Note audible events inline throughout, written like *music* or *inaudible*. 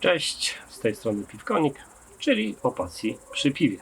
Cześć, z tej strony Piwkonik, czyli o pasji przy piwie.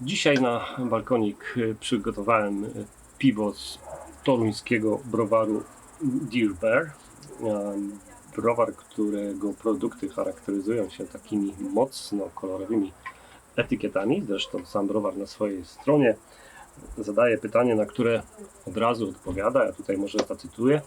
Dzisiaj na balkonik y, przygotowałem y, piwo z toruńskiego browaru Deer Bear. Browar, którego produkty charakteryzują się takimi mocno kolorowymi etykietami. Zresztą sam browar na swojej stronie zadaje pytanie, na które od razu odpowiada. Ja tutaj może zacytuję.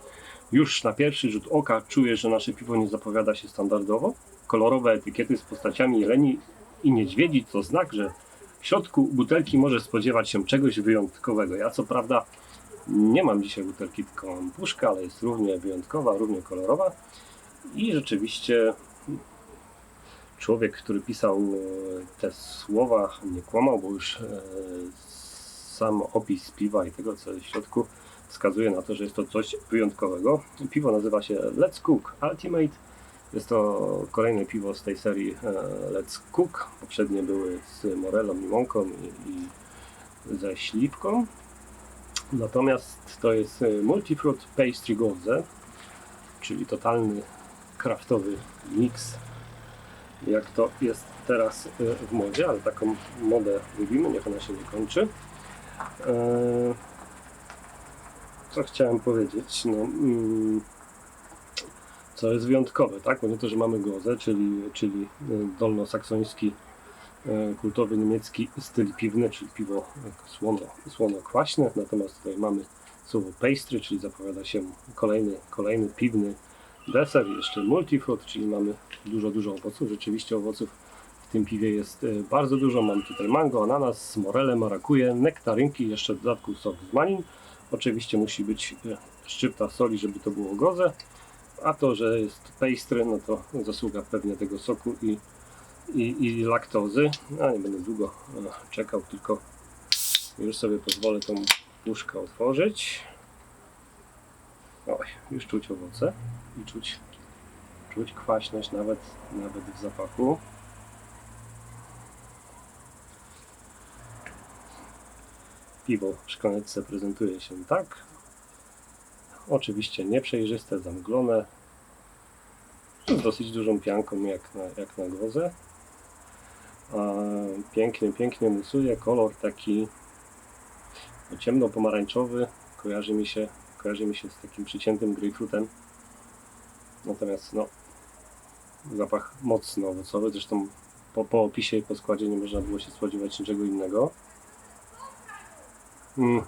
Już na pierwszy rzut oka czuję, że nasze piwo nie zapowiada się standardowo. Kolorowe etykiety z postaciami jeleni i niedźwiedzi to znak, że w środku butelki może spodziewać się czegoś wyjątkowego. Ja co prawda nie mam dzisiaj butelki, tylko mam puszkę, ale jest równie wyjątkowa, równie kolorowa. I rzeczywiście człowiek, który pisał e, te słowa, nie kłamał, bo już e, sam opis piwa i tego, co jest w środku, wskazuje na to, że jest to coś wyjątkowego. Piwo nazywa się Let's Cook Ultimate. Jest to kolejne piwo z tej serii e, Let's Cook. Poprzednie były z morelą i mąką i, i ze śliwką. Natomiast to jest e, Multifruit Pastry Goze, czyli totalny kraftowy miks, jak to jest teraz e, w modzie, ale taką modę lubimy, niech ona się nie kończy. E, Co chciałem powiedzieć? No, mm, co jest wyjątkowe, tak? Nie to, że mamy gozę, czyli, czyli e, dolnosaksoński e, kultowy niemiecki styl piwny, czyli piwo słono, słono-kwaśne, natomiast tutaj mamy słowo pastry, czyli zapowiada się kolejny, kolejny piwny deser, jeszcze multifruit, czyli mamy dużo, dużo owoców, rzeczywiście owoców tym piwie jest e, bardzo dużo, mam tutaj mango, ananas, morele, marakuje, nektarynki, jeszcze w dodatku sok z malin, oczywiście musi być e, szczypta soli, żeby to było goze, a to, że jest pastry, no to zasługa pewnie tego soku i, i, i laktozy. A nie będę długo e, czekał, tylko już sobie pozwolę tą puszkę otworzyć. Oj, już czuć owoce i czuć, czuć kwaśność nawet, nawet w zapachu. Piwo w szklaneczce prezentuje się tak. Oczywiście nieprzejrzyste, zamglone. Z dosyć dużą pianką jak na, jak na grozę. A pięknie, pięknie musuje. Kolor taki no, ciemno-pomarańczowy. Kojarzy mi się, kojarzy mi się z takim przyciętym grejpfrutem. Natomiast no, zapach mocno owocowy. Zresztą po, po opisie i po składzie nie można było się spodziewać niczego innego. Mm.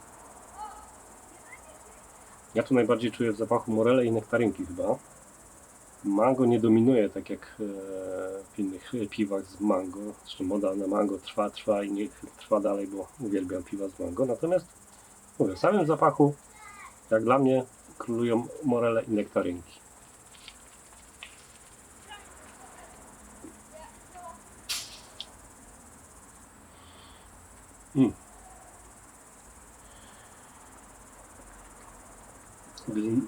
Ja tu najbardziej czuję w zapachu morele i nektarynki chyba. Mango nie dominuje tak jak e, w innych piwach z mango. Zresztą moda na mango trwa, trwa i niech trwa dalej, bo uwielbiam piwa z mango. Natomiast mówię, w samym zapachu, jak dla mnie, królują morele i nektarynki. Mm.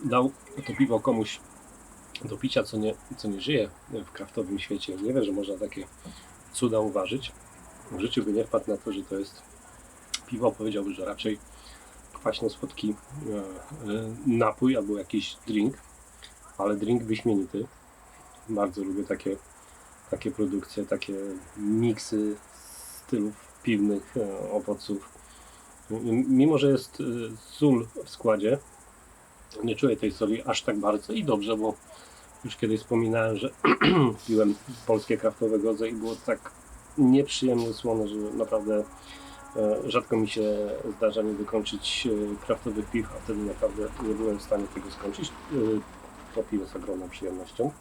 Dał to piwo komuś do picia, co nie, co nie żyje w kraftowym świecie, nie wie, że można takie cuda uważać, w życiu by nie wpadł na to, że to jest piwo, powiedziałby, że raczej kwaśno-słodki e, e, napój albo jakiś drink, ale drink wyśmienity. Bardzo lubię takie, takie produkcje, takie miksy stylów piwnych, e, owoców. Mimo, że jest sól w składzie, nie czuję tej soli aż tak bardzo i dobrze, bo już kiedyś wspominałem, że *clears throat* piłem polskie kraftowe goze i było tak nieprzyjemnie słone, że naprawdę e, rzadko mi się zdarza nie dokończyć e, kraftowych piw, a wtedy naprawdę nie byłem w stanie tego skończyć. E, To piwo z ogromną przyjemnością.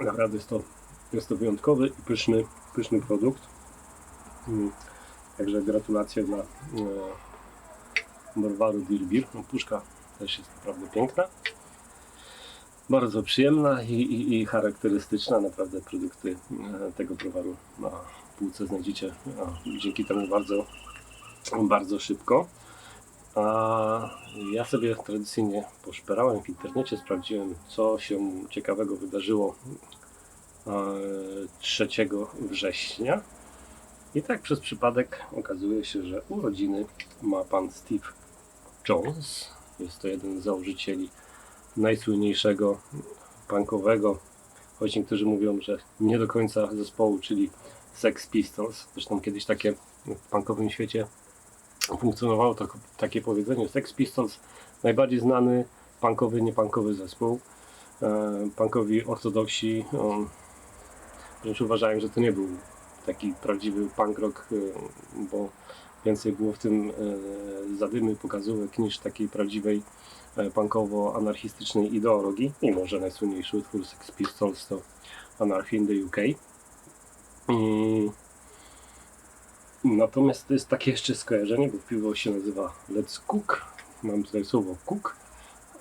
Naprawdę jest to, jest to wyjątkowy i pyszny, pyszny produkt. Mm, Także gratulacje dla e, Morwaru Dilbir. No, puszka też jest naprawdę piękna. Bardzo przyjemna i, i, i charakterystyczna. Naprawdę produkty e, tego browaru na półce znajdziecie dzięki temu bardzo, bardzo szybko. A ja sobie tradycyjnie poszperałem w internecie, sprawdziłem co się ciekawego wydarzyło e, 3 września. I tak przez przypadek okazuje się, że urodziny ma pan Steve Jones. Jest to jeden z założycieli najsłynniejszego punkowego, choć niektórzy mówią, że nie do końca zespołu, czyli Sex Pistols. Zresztą kiedyś takie w punkowym świecie funkcjonowało tak, takie powiedzenie Sex Pistols, najbardziej znany punkowy, niepunkowy zespół. E, punkowi ortodoksi um, wręcz uważają, że to nie był taki prawdziwy punk rock, e, bo więcej było w tym e, zadymy pokazówek niż takiej prawdziwej e, punkowo-anarchistycznej ideologii, mimo że najsłynniejszy utwór Sex Pistols to Anarchy in the UK. Natomiast to jest takie jeszcze skojarzenie, bo piwo się nazywa Let's Cook. Mam tutaj słowo cook,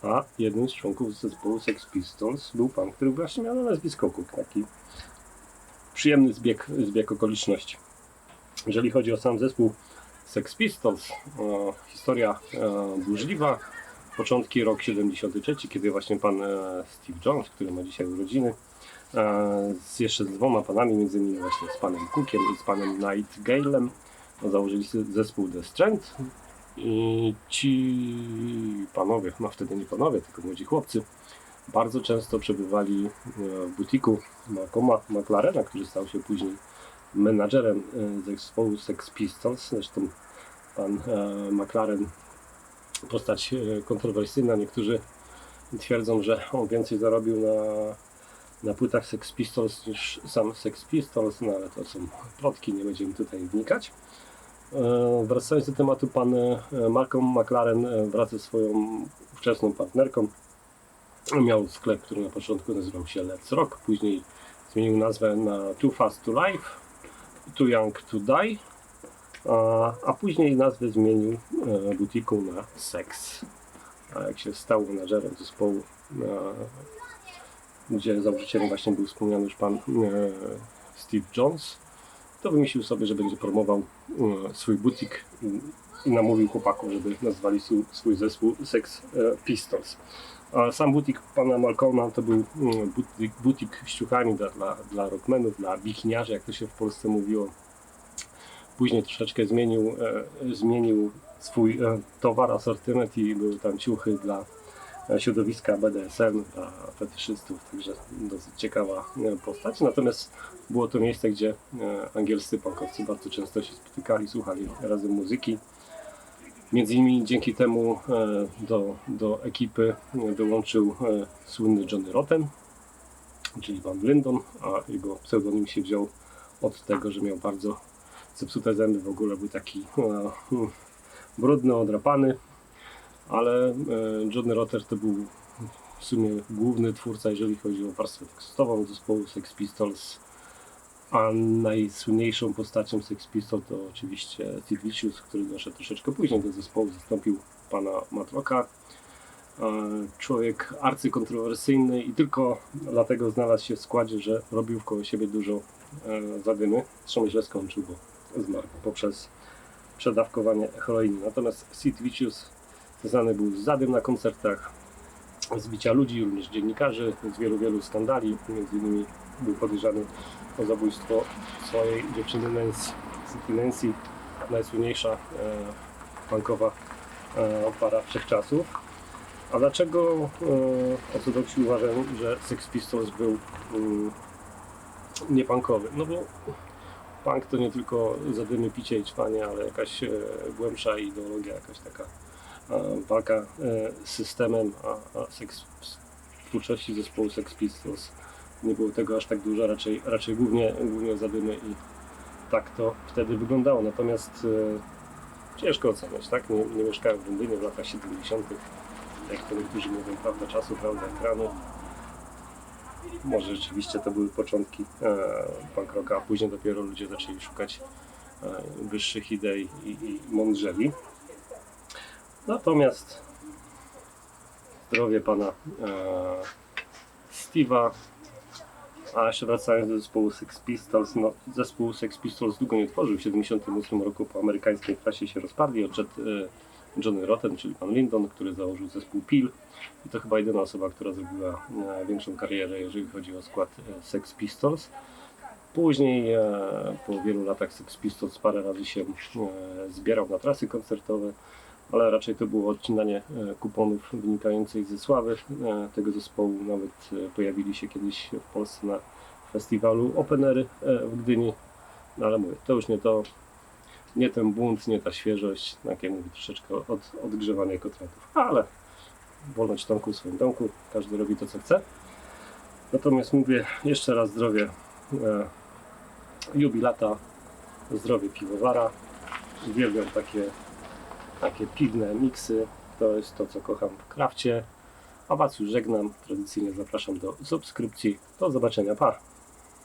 a jednym z członków zespołu Sex Pistols był pan, który właśnie miał na nazwisko Cook. Taki przyjemny zbieg, zbieg okoliczności. Jeżeli chodzi o sam zespół Sex Pistols, e, historia e, burzliwa. Początki rok 73, kiedy właśnie pan e, Steve Jones, który ma dzisiaj urodziny, e, z jeszcze z dwoma panami, między innymi właśnie z panem Cookiem i z panem Nightgalem, założyli zespół The Strength i ci panowie, no wtedy nie panowie, tylko młodzi chłopcy, bardzo często przebywali e, w butiku Malcolma McLarena, który stał się później menadżerem e, zespołu Sex Pistols. Zresztą pan e, McLaren postać e, kontrowersyjna. Niektórzy twierdzą, że on więcej zarobił na, na płytach Sex Pistols niż sam Sex Pistols, no ale to są plotki, nie będziemy tutaj wnikać. Wracając do tematu, pan Malcolm McLaren wraz ze swoją ówczesną partnerką miał sklep, który na początku nazywał się Let's Rock, później zmienił nazwę na Too Fast to Life, Too Young to Die, a, a później nazwę zmienił e, butiku na Sex. A jak się stał menadżerem zespołu, e, gdzie założycielem właśnie był wspomniany już pan e, Steve Jones, to wymyślił sobie, że będzie promował e, swój butik i, namówił chłopaków, żeby nazwali swój, swój zespół Sex e, Pistols. A sam butik pana Malcolma to był mm, butik, butik dla, dla, dla rockmenów, dla bikiniarzy, jak to się w Polsce mówiło. Później troszeczkę zmienił, e, zmienił swój e, towar, asortyment i były tam ciuchy dla e, środowiska BDSM, dla fetyszystów, także dosyć ciekawa e, postać. Natomiast było to miejsce, gdzie e, angielscy punkowcy bardzo często się spotykali, słuchali razem muzyki. Między innymi dzięki temu e, do, do ekipy dołączył e, słynny Johnny Rotten, czyli pan Lyndon, a jego pseudonim się wziął od tego, że miał bardzo zepsute zęby, w ogóle był taki hmm, brudny, odrapany, ale Johnny Rotter to był w sumie główny twórca, jeżeli chodzi o warstwę tekstową zespołu Sex Pistols, a najsłynniejszą postacią Sex Pistols to oczywiście Sid Vicious, który doszedł troszeczkę później do zespołu, zastąpił pana Matrocka. E, Człowiek arcykontrowersyjny i tylko dlatego znalazł się w składzie, że robił wkoło siebie dużo e, zadymy. Zresztą źle skończył, bo zmarł poprzez przedawkowanie heroiny. Natomiast Sid Vicious znany był z zadym na koncertach, z bicia ludzi, również dziennikarzy, z wielu, wielu skandali. Między innymi był podejrzany o zabójstwo swojej dziewczyny Nancy, Nancy najsłynniejsza e, punkowa e, para wszechczasów. A dlaczego e, ortodoksi uważają, że Sex Pistols był mm, niepunkowy? No bo punk to nie tylko zadymy, picie i ćwanie, ale jakaś e, głębsza ideologia, jakaś taka e, walka e, z systemem, a, a seks, twórczości zespołu Sex Pistols nie było tego aż tak dużo, raczej, raczej głównie, głównie zadymy i tak to wtedy wyglądało. Natomiast e, ciężko oceniać, tak? Nie, nie mieszkałem w Londynie w latach 70., jak to niektórzy mówią, prawda czasu, prawda ekranu. Może rzeczywiście to były początki e, a później dopiero ludzie zaczęli szukać e, wyższych idei i, i mądrzeli. Natomiast zdrowie pana e, Steve'a, a jeszcze wracając do zespołu Sex Pistols, no zespół Sex Pistols długo nie tworzył, w 78 roku po amerykańskiej trasie się rozpadli, odszedł e, Johnny Rotten, czyli pan Lyndon, który założył zespół Peel i to chyba jedyna osoba, która zrobiła e, większą karierę, jeżeli chodzi o skład e, Sex Pistols. Później, po wielu latach Sex Pistols parę razy się zbierał na trasy koncertowe. Ale raczej to było odcinanie e, kuponów wynikających ze sławy e, tego zespołu. Nawet e, pojawili się kiedyś w Polsce na festiwalu Openery w Gdyni. No ale mówię, to już nie to, nie ten bunt, nie ta świeżość, tak jak mówię, troszeczkę od, odgrzewanie kotletów, ale wolność domku w swoim domku, każdy robi to co chce. Natomiast mówię jeszcze raz zdrowie e, jubilata, zdrowie piwowara. Uwielbiam takie, takie piwne miksy. To jest to, co kocham w krafcie. A Was już żegnam. Tradycyjnie zapraszam do subskrypcji. Do zobaczenia. Pa!